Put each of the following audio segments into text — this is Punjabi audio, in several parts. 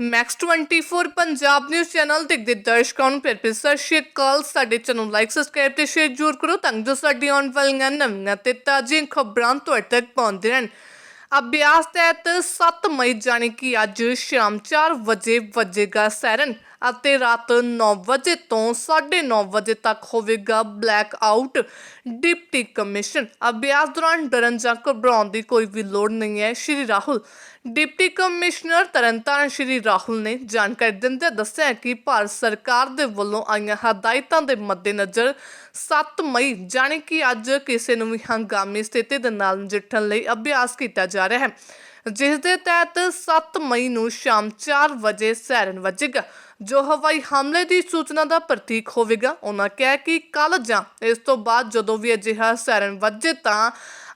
ਮੈਕਸ 24 ਪੰਜਾਬ ਨਿਊਜ਼ ਚੈਨਲ ਦੇਖਦੇ ਦਰਸ਼ਕਾਂ ਨੂੰ। ਫਿਰ ਫਿਰ ਸਤਿ ਸ਼੍ਰੀ ਅਕਾਲ। ਸਾਡੇ ਚੈਨਲ ਨੂੰ ਲਾਈਕ ਸਬਸਕ੍ਰਾਈਬ ਤੇ ਸ਼ੇਅਰ ਜ਼ਰੂਰ ਕਰੋ ਤਾਂ ਜੋ ਸਾਡੀ ਆਉਣ ਵਾਲੀਆਂ ਨਵੀਆਂ ਤੇ ਤਾਜ਼ੀਆਂ ਖਬਰਾਂ ਤੁਹਾਡੇ ਤੱਕ ਪਹੁੰਚਦੇ ਰਹਿਣ। ਅਭਿਆਸ ਤਹਿਤ 7 ਮਈ ਜਾਣੀ ਕਿ ਅੱਜ ਸ਼ਾਮ 4 ਵਜੇ ਵੱਜੇਗਾ ਸੈਰਨ ਅਤੇ ਰਾਤ 9 ਵਜੇ ਤੋਂ 9:30 ਵਜੇ ਤੱਕ ਹੋਵੇਗਾ ਬਲੈਕ ਆਊਟ ਡਿਪਟੀ ਕਮਿਸ਼ਨ। ਅਭਿਆਸ ਦੌਰਾਨ ਡਰਨ ਜਾਂ ਘਬਰਾਉਣ ਦੀ ਕੋਈ ਵੀ ਲੋੜ ਨਹੀਂ ਹੈ। ਸ਼੍ਰੀ ਰਾਹੁਲ, ਡਿਪਟੀ ਕਮਿਸ਼ਨਰ ਤਰਨਤਾਰਨ ਸ਼੍ਰੀ ਰਾਹੁਲ ਨੇ ਜਾਣਕਾਰੀ ਦਿੰਦੇ ਦੱਸਿਆ ਕਿ ਭਾਰਤ ਸਰਕਾਰ ਦੇ ਵੱਲੋਂ ਆਈਆਂ ਹਦਾਇਤਾਂ ਦੇ ਮੱਦੇਨਜ਼ਰ 7 ਮਈ, ਜਾਣੀ ਕਿ ਅੱਜ ਕਿਸੇ ਨੂੰ ਵੀ ਹੰਗਾਮੀ ਸਥਿਤੀ ਦੇ ਨਾਲ ਨਜਿੱਠਣ ਲਈ ਅਭਿਆਸ ਕੀਤਾ ਜਾ ਰਿਹਾ ਹੈ। ਜਿਸ ਦੇ ਤਹਿਤ 7 ਮਈ ਨੂੰ ਸ਼ਾਮ 4 ਵਜੇ ਸੈਰਨ ਵੱਜੇਗਾ, ਜੋ ਹਵਾਈ ਹਮਲੇ ਦੀ ਸੂਚਨਾ ਦਾ ਪ੍ਰਤੀਕ ਹੋਵੇਗਾ। ਉਹਨਾਂ ਕਿਹਾ ਕਿ ਕੱਲ ਜਾਂ ਇਸ ਤੋਂ ਬਾਅਦ ਜਦੋਂ ਵੀ ਅਜਿਹਾ ਸੈਰਨ ਵੱਜੇ ਤਾਂ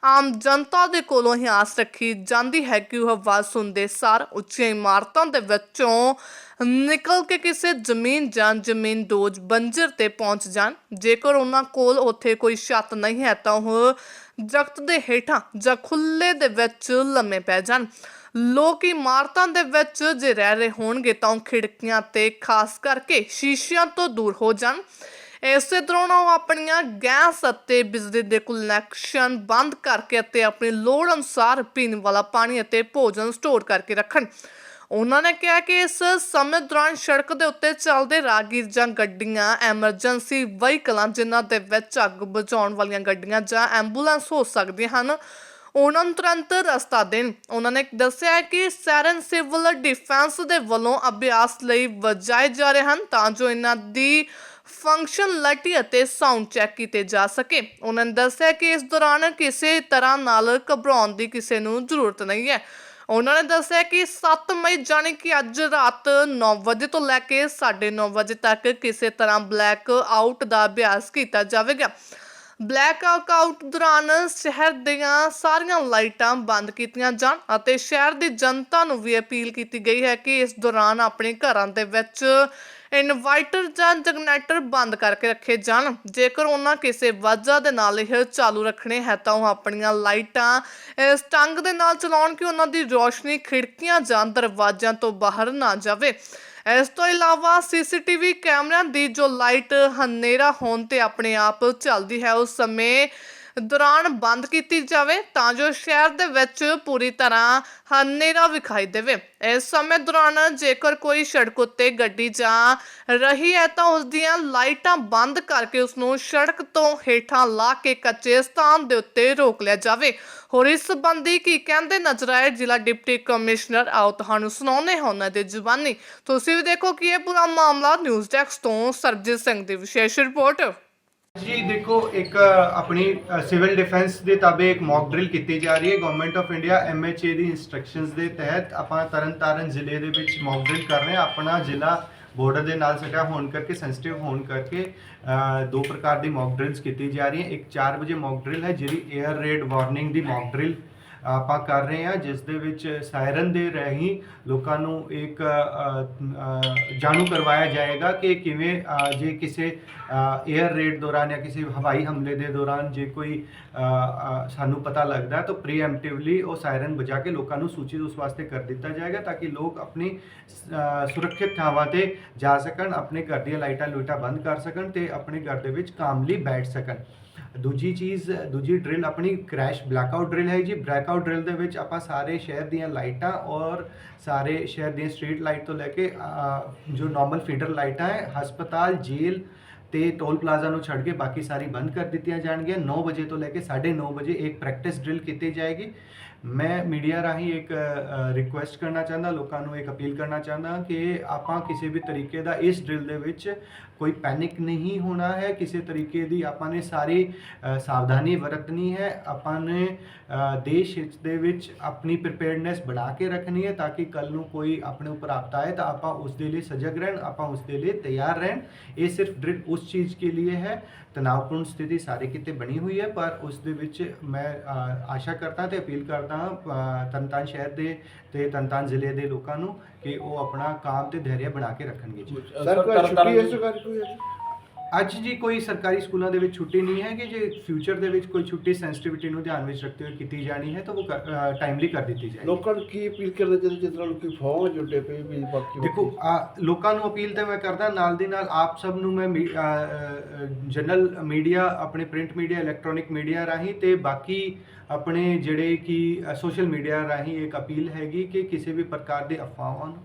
ਆਮ ਜਨਤਾ ਦੇ ਕੋਲੋਂ ਹੀ ਆਸ ਰੱਖੀ ਜਾਂਦੀ ਹੈ ਕਿ ਉਹ ਆਵਾਜ਼ ਸੁਣਦੇ ਸਾਰ ਉੱਚੀਆਂ ਇਮਾਰਤਾਂ ਦੇ ਵਿੱਚੋਂ ਨਿਕਲ ਕੇ ਕਿਸੇ ਜ਼ਮੀਨ ਜਾਂ ਜ਼ਮੀਨ ਦੋਜ ਬੰਜਰ ਤੇ ਪਹੁੰਚ ਜਾਣ। ਜੇਕਰ ਉਹਨਾਂ ਕੋਲ ਉੱਥੇ ਕੋਈ ਛੱਤ ਨਹੀਂ ਹੈ, ਤਾਂ ਉਹ ਦਰਖਤ ਦੇ ਹੇਠਾਂ ਜਾਂ ਖੁੱਲੇ ਦੇ ਵਿੱਚ ਲੰਮੇ ਪੈ ਜਾਣ। ਲੋਕ ਇਮਾਰਤਾਂ ਦੇ ਵਿੱਚ ਜੇ ਰਹਿ ਰਹੇ ਹੋਣਗੇ, ਤਾਂ ਉਹ ਖਿੜਕੀਆਂ ਤੇ ਖਾਸ ਕਰਕੇ ਸ਼ੀਸ਼ਿਆਂ ਤੋਂ ਦੂਰ ਹੋ ਜਾਣ। ਇਸੇ ਦੌਰਾਨ ਉਹ ਆਪਣੀਆਂ ਗੈਸ ਅਤੇ ਬਿਜਲੀ ਦੇ ਕਨੈਕਸ਼ਨ ਬੰਦ ਕਰਕੇ ਅਤੇ ਆਪਣੀ ਲੋੜ ਅਨੁਸਾਰ ਪੀਣ ਵਾਲਾ ਪਾਣੀ ਅਤੇ ਭੋਜਨ ਸਟੋਰ ਕਰਕੇ ਰੱਖਣ। ਉਹਨਾਂ ਨੇ ਕਿਹਾ ਕਿ ਇਸ ਸਮੇਂ ਦੌਰਾਨ ਸੜਕ ਦੇ ਉੱਤੇ ਚੱਲਦੇ ਰਾਗੀਰ ਜਾਂ ਗੱਡੀਆਂ, ਐਮਰਜੈਂਸੀ ਵਹੀਕਲਾਂ, ਜਿਨ੍ਹਾਂ ਦੇ ਵਿੱਚ ਅੱਗ ਬੁਝਾਉਣ ਵਾਲੀਆਂ ਗੱਡੀਆਂ ਜਾਂ ਐਂਬੂਲੈਂਸ ਹੋ ਸਕਦੀਆਂ ਹਨ, ਉਹਨਾਂ ਨੂੰ ਤੁਰੰਤ ਰਸਤਾ ਦੇਣ। ਉਹਨਾਂ ਨੇ ਦੱਸਿਆ ਕਿ ਸੈਰਨ ਸਿਵਲ ਡਿਫੈਂਸ ਦੇ ਵੱਲੋਂ ਅਭਿਆਸ ਲਈ ਵਜਾਏ ਜਾ ਰਹੇ ਹਨ ਤਾਂ ਜੋ ਇਹਨਾਂ ਦੀ ਫੰਕਸ਼ਨਲਿਟੀ ਅਤੇ ਸਾਊਂਡ ਚੈੱਕ ਕੀਤੇ ਜਾ ਸਕੇ। ਉਹਨਾਂ ਨੇ ਦੱਸਿਆ ਕਿ ਇਸ ਦੌਰਾਨ ਕਿਸੇ ਤਰ੍ਹਾਂ ਨਾਲ ਘਬਰਾਉਣ ਦੀ ਕਿਸੇ ਨੂੰ ਜ਼ਰੂਰਤ ਨਹੀਂ ਹੈ। ਉਹਨਾਂ ਨੇ ਦੱਸਿਆ ਕਿ 7 ਮਈ ਜਾਣੀ ਕਿ ਅੱਜ ਰਾਤ 9 ਵਜੇ ਤੋਂ ਲੈ ਕੇ 9:30 ਵਜੇ ਤੱਕ ਕਿਸੇ ਤਰ੍ਹਾਂ ਬਲੈਕ ਆਊਟ ਦਾ ਅਭਿਆਸ ਕੀਤਾ ਜਾਵੇਗਾ। ਬਲੈਕ ਆਊਟ ਦੌਰਾਨ ਸ਼ਹਿਰ ਦੀਆਂ ਸਾਰੀਆਂ ਲਾਈਟਾਂ ਬੰਦ ਕੀਤੀਆਂ ਜਾਣ ਅਤੇ ਸ਼ਹਿਰ ਦੀ ਜਨਤਾ ਨੂੰ ਵੀ ਅਪੀਲ ਕੀਤੀ ਗਈ ਹੈ ਕਿ ਇਸ ਦੌਰਾਨ ਆਪਣੇ ਘਰਾਂ ਦੇ ਵਿੱਚ ਇਨਵਰਟਰ ਜਾਂ ਜਨਰੇਟਰ ਬੰਦ ਕਰਕੇ ਰੱਖੇ ਜਾਣ। ਜੇਕਰ ਉਹਨਾਂ ਕਿਸੇ ਵਜ੍ਹਾ ਦੇ ਨਾਲ ਇਹ ਚਾਲੂ ਰੱਖਣੇ ਹੈ ਤਾਂ ਉਹ ਆਪਣੀਆਂ ਲਾਈਟਾਂ ਇਸ ਢੰਗ ਦੇ ਨਾਲ ਚਲਾਉਣ ਕਿ ਉਹਨਾਂ ਦੀ ਰੋਸ਼ਨੀ ਖਿੜਕੀਆਂ ਜਾਂ ਦਰਵਾਜ਼ਿਆਂ ਤੋਂ ਬਾਹਰ ਨਾ ਜਾਵੇ। ਇਸ ਤੋਂ ਇਲਾਵਾ ਸੀਸੀਟੀਵੀ ਕੈਮਰਿਆਂ ਦੀ ਜੋ ਲਾਈਟ ਹਨੇਰਾ ਹੋਣ ਤੇ ਆਪਣੇ ਆਪ ਚੱਲਦੀ ਹੈ, ਉਸ ਸਮੇਂ ਦੌਰਾਨ ਬੰਦ ਕੀਤੀ ਜਾਵੇ ਤਾਂ ਜੋ ਸ਼ਹਿਰ ਦੇ ਵਿੱਚ ਪੂਰੀ ਤਰ੍ਹਾਂ ਹਨੇਰਾ ਵਿਖਾਈ ਦੇਵੇ। ਇਸ ਸਮੇਂ ਦੌਰਾਨ ਜੇਕਰ ਕੋਈ ਸੜਕ ਉੱਤੇ ਗੱਡੀ ਜਾ ਰਹੀ ਹੈ ਤਾਂ ਉਸ ਦੀਆਂ ਲਾਈਟਾਂ ਬੰਦ ਕਰਕੇ ਉਸ ਨੂੰ ਸੜਕ ਤੋਂ ਹੇਠਾਂ ਲਾ ਕੇ ਕੱਚੇ ਸਥਾਨ ਦੇ ਉੱਤੇ ਰੋਕ ਲਿਆ ਜਾਵੇ। ਹੋਰ ਇਸ ਸੰਬੰਧੀ ਕੀ ਕਹਿੰਦੇ ਨਜ਼ਰ ਆਏ ਜ਼ਿਲ੍ਹਾ ਡਿਪਟੀ ਕਮਿਸ਼ਨਰ ਆਓ ਤੁਹਾਨੂੰ ਸੁਣਾਉਂਦੇ ਹਾਂ ਉਹਨਾਂ ਦੇ ਜ਼ੁਬਾਨੀ। ਤੁਸੀਂ ਵੀ ਦੇਖੋ ਕਿ ਇਹ ਪੂਰਾ ਮਾਮਲਾ ਨਿਊਜ਼ ਡੈਸਕ ਤੋਂ ਸਰਬਜੀਤ ਸਿੰਘ ਦੀ ਵਿਸ਼ੇਸ਼ ਰਿਪੋਰਟ। ਜੀ, ਦੇਖੋ, ਇੱਕ ਆਪਣੀ ਸਿਵਲ ਡਿਫੈਂਸ ਦੇ ਤਾਬੇ ਇੱਕ ਮੌਕ ਡਰਿਲ ਕੀਤੀ ਜਾ ਰਹੀ ਹੈ। ਗਵਰਨਮੈਂਟ ਆਫ ਇੰਡੀਆ ਐਮਐਚਏ ਦੀ ਇਨਸਟਰਕਸ਼ਨਸ ਦੇ ਤਹਿਤ ਆਪਾਂ ਤਰਨਤਾਰਨ ਜ਼ਿਲ੍ਹੇ ਦੇ ਵਿੱਚ ਮੌਕ ਡਰਿਲ ਕਰ ਰਹੇ ਹਾਂ। ਆਪਣਾ ਜ਼ਿਲ੍ਹਾ ਬਾਰਡਰ ਦੇ ਨਾਲ ਸਟਿਆ ਹੋਣ ਕਰਕੇ ਸੈਂਸਿਟਿਵ ਹੋਣ ਕਰਕੇ ਦੋ ਪ੍ਰਕਾਰ ਦੀ ਮੌਕ ਡਰਿਲਸ ਕੀਤੀ ਜਾ ਰਹੀ ਹੈ ਇੱਕ 4 ਵਜੇ ਮੌਕ ਡਰਿਲ ਹੈ, ਜਿਹੜੀ 에ਅਰ ਰੇਡ ਵਾਰਨਿੰਗ ਦੀ ਮੌਕ ਡਰਿਲ ਆਪਾਂ ਕਰ ਰਹੇ ਹਾਂ, ਜਿਸ ਦੇ ਵਿੱਚ ਸਾਇਰਨ ਦੇ ਰਾਹੀਂ ਲੋਕਾਂ ਨੂੰ ਇੱਕ ਜਾਣੂ ਕਰਵਾਇਆ ਜਾਏਗਾ ਕਿ ਕਿਵੇਂ ਜੇ ਕਿਸੇ 에ਅਰ ਰੇਡ ਦੌਰਾਨ ਜਾਂ ਕਿਸੇ ਹਵਾਈ ਹਮਲੇ ਦੇ ਦੌਰਾਨ ਜੇ ਕੋਈ ਸਾਨੂੰ ਪਤਾ ਲੱਗਦਾ ਤਾਂ ਪ੍ਰੀਐਮਪਟਿਵਲੀ ਉਹ ਸਾਇਰਨ ਵਜਾ ਕੇ ਲੋਕਾਂ ਨੂੰ ਸੂਚਿਤ ਉਸ ਵਾਸਤੇ ਕਰ ਦਿੱਤਾ ਜਾਏਗਾ ਤਾਂ ਕਿ ਲੋਕ ਆਪਣੀ ਸੁਰੱਖਿਅਤ ਥਾਵਾਂ ਤੇ ਜਾ ਸਕਣ, ਆਪਣੇ ਘਰ ਦੀਆਂ ਲਾਈਟਾਂ ਲੂਟਾਂ ਬੰਦ ਕਰ ਸਕਣ ਤੇ ਆਪਣੇ ਘਰ ਦੇ ਵਿੱਚ ਕਾਮਲੀ ਬੈਠ ਸਕਣ। ਦੂਜੀ ਚੀਜ਼, ਦੂਜੀ ਡਰਿਲ ਆਪਣੀ ਕ੍ਰੈਸ਼ ਬਲੈਕਆਊਟ ਡਰਿਲ ਹੈ ਜੀ। ਬਲੈਕਆਊਟ ਡਰਿਲ ਦੇ ਵਿੱਚ ਆਪਾਂ ਸਾਰੇ ਸ਼ਹਿਰ ਦੀਆਂ ਲਾਈਟਾਂ ਔਰ ਸਾਰੇ ਸ਼ਹਿਰ ਦੀਆਂ ਸਟਰੀਟ ਲਾਈਟ ਤੋਂ ਲੈ ਕੇ ਜੋ ਨਾਰਮਲ ਫੀਡਰ ਲਾਈਟਾਂ ਹੈ, ਹਸਪਤਾਲ, ਜੇਲ੍ਹ ਤੇ ਟੋਲ ਪਲਾਜ਼ਾ ਨੂੰ ਛੱਡ ਕੇ ਬਾਕੀ ਸਾਰੀ ਬੰਦ ਕਰ ਦਿੱਤੀਆਂ ਜਾਣਗੀਆਂ। 9 ਵਜੇ ਤੋਂ ਲੈ ਕੇ 9:30 ਵਜੇ ਇੱਕ ਪ੍ਰੈਕਟਿਸ ਡਰਿਲ ਕੀਤੀ ਜਾਏਗੀ। ਮੈਂ ਮੀਡੀਆ ਰਾਹੀਂ ਇੱਕ ਰਿਕੁਐਸਟ ਕਰਨਾ ਚਾਹੁੰਦਾ, ਲੋਕਾਂ ਨੂੰ ਇੱਕ ਅਪੀਲ ਕਰਨਾ ਚਾਹੁੰਦਾ ਕਿ ਆਪਾਂ ਕਿਸੇ ਵੀ ਤਰੀਕੇ ਦਾ ਇਸ ਡਰਿਲ ਦੇ ਵਿੱਚ ਕੋਈ ਪੈਨਿਕ ਨਹੀਂ ਹੋਣਾ ਹੈ, ਕਿਸੇ ਤਰੀਕੇ ਦੀ ਆਪਾਂ ਨੇ ਸਾਰੀ ਸਾਵਧਾਨੀ ਵਰਤਣੀ ਹੈ, ਆਪਾਂ ਨੇ ਦੇਸ਼ ਹਿੱਤ ਦੇ ਵਿੱਚ ਆਪਣੀ ਪ੍ਰਿਪੇਅਰਡਨੈਸ ਬਣਾ ਕੇ ਰੱਖਣੀ ਹੈ ਤਾਂ ਕਿ ਕੱਲ ਨੂੰ ਕੋਈ ਆਪਣੇ ਉੱਪਰ ਆਪਦਾ ਆਏ ਤਾਂ ਆਪਾਂ ਉਸ ਦੇ ਲਈ ਸਜਗ ਰਹਿਣ, ਆਪਾਂ ਉਸ ਦੇ ਲਈ ਤਿਆਰ ਰਹਿਣ। ਇਹ ਸਿਰਫ ਡਰਿਲ ਉਸ ਚੀਜ਼ ਕੇ ਲਈ ਹੈ ਤਣਾਅਪੂਰਨ ਸਥਿਤੀ ਸਾਰੇ ਕਿਤੇ ਬਣੀ ਹੋਈ ਹੈ ਪਰ ਉਸ ਦੇ ਵਿੱਚ ਮੈਂ ਆਸ਼ਾ ਕਰਦਾ ਤੇ ਅਪੀਲ ਕਰਦਾ ਤਰਨਤਾਰਨ ਸ਼ਹਿਰ ਦੇ ਤੇ ਤਰਨਤਾਰਨ ਜ਼ਿਲ੍ਹੇ ਦੇ ਲੋਕਾਂ ਨੂੰ ਕਿ ਉਹ ਆਪਣਾ ਕਾਮ ਤੇ ਧੈਰਯ ਬਣਾ ਕੇ ਰੱਖਣਗੇ ਜੀ ਸਰ ਕੋਈ ਛੁੱਟੀ ਹੈ ਸਰਕਾਰੀ ਕੋਈ ਹੈ? ਅੱਜ ਜੀ ਕੋਈ ਸਰਕਾਰੀ ਸਕੂਲਾਂ ਦੇ ਵਿੱਚ ਛੁੱਟੀ ਨਹੀਂ ਹੈ ਕਿ ਜੇ ਫਿਊਚਰ ਦੇ ਵਿੱਚ ਕੋਈ ਛੁੱਟੀ ਸੈਂਸਿਟੀਵਿਟੀ ਨੂੰ ਧਿਆਨ ਵਿੱਚ ਰੱਖਦੇ ਹੋਏ ਕੀਤੀ ਜਾਣੀ ਹੈ ਤਾਂ ਉਹ ਟਾਈਮਲੀ ਕਰ ਦਿੱਤੀ ਜਾਏਗੀ। ਲੋਕਾਂ ਨੂੰ ਕੀ ਅਪੀਲ ਕਰਨਾ ਚਾਹੀਦਾ ਜਿਸ ਤਰ੍ਹਾਂ ਲੋਕੀ ਫੋਰਮ ਜੁੜੇ ਪਏ ਵੀ ਬਾਕੀ ਦੇਖੋ ਆ ਲੋਕਾਂ ਨੂੰ ਅਪੀਲ ਤੇ ਮੈਂ ਕਰਦਾ ਨਾਲ ਦੀ ਨਾਲ ਆਪ ਸਭ ਨੂੰ ਮੈਂ ਜਨਰਲ ਮੀਡੀਆ ਆਪਣੇ ਪ੍ਰਿੰਟ ਮੀਡੀਆ ਇਲੈਕਟ੍ਰੋਨਿਕ ਮੀਡੀਆ ਰਾਹੀਂ ਤੇ ਬਾਕੀ ਆਪਣੇ ਜਿਹੜੇ ਕਿ ਸੋਸ਼ਲ ਮੀਡੀਆ ਰਾਹੀਂ ਇੱਕ ਅਪੀਲ ਹੈਗੀ ਕਿ ਕਿਸੇ ਵੀ ਪ੍ਰਕਾਰ ਦੀ ਅਫਵਾਹਾਂ ਨੂੰ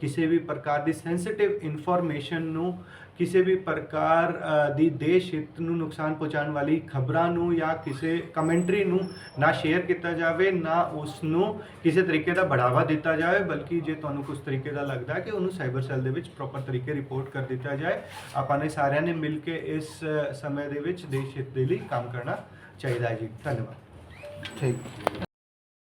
ਕਿਸੇ ਵੀ ਪ੍ਰਕਾਰ ਦੀ ਸੈਂਸਿਟਿਵ ਇਨਫੋਰਮੇਸ਼ਨ ਨੂੰ, ਕਿਸੇ ਵੀ ਪ੍ਰਕਾਰ ਦੀ ਦੇਸ਼ ਹਿੱਤ ਨੂੰ ਨੁਕਸਾਨ ਪਹੁੰਚਾਉਣ ਵਾਲੀ ਖਬਰਾਂ ਨੂੰ ਜਾਂ ਕਿਸੇ ਕਮੈਂਟਰੀ ਨੂੰ ਨਾ ਸ਼ੇਅਰ ਕੀਤਾ ਜਾਵੇ, ਨਾ ਉਸ ਨੂੰ ਕਿਸੇ ਤਰੀਕੇ ਦਾ ਬੜਾਵਾ ਦਿੱਤਾ ਜਾਵੇ, ਬਲਕਿ ਜੇ ਤੁਹਾਨੂੰ ਕੁਝ ਤਰੀਕੇ ਦਾ ਲੱਗਦਾ ਹੈ ਕਿ ਉਹਨੂੰ ਸਾਈਬਰ ਸੈੱਲ ਦੇ ਵਿੱਚ ਪ੍ਰੋਪਰ ਤਰੀਕੇ ਰਿਪੋਰਟ ਕਰ ਦਿੱਤਾ ਜਾਏ, ਆਪਾਂ ਨੇ ਸਾਰਿਆਂ ਨੇ ਮਿਲ ਕੇ ਇਸ ਸਮੇਂ ਦੇ ਵਿੱਚ ਦੇਸ਼ ਹਿੱਤ ਦੇ ਲਈ ਕੰਮ ਕਰਨਾ ਚਾਹੀਦਾ ਹੈ ਜੀ। ਧੰਨਵਾਦ। ਠੀਕ।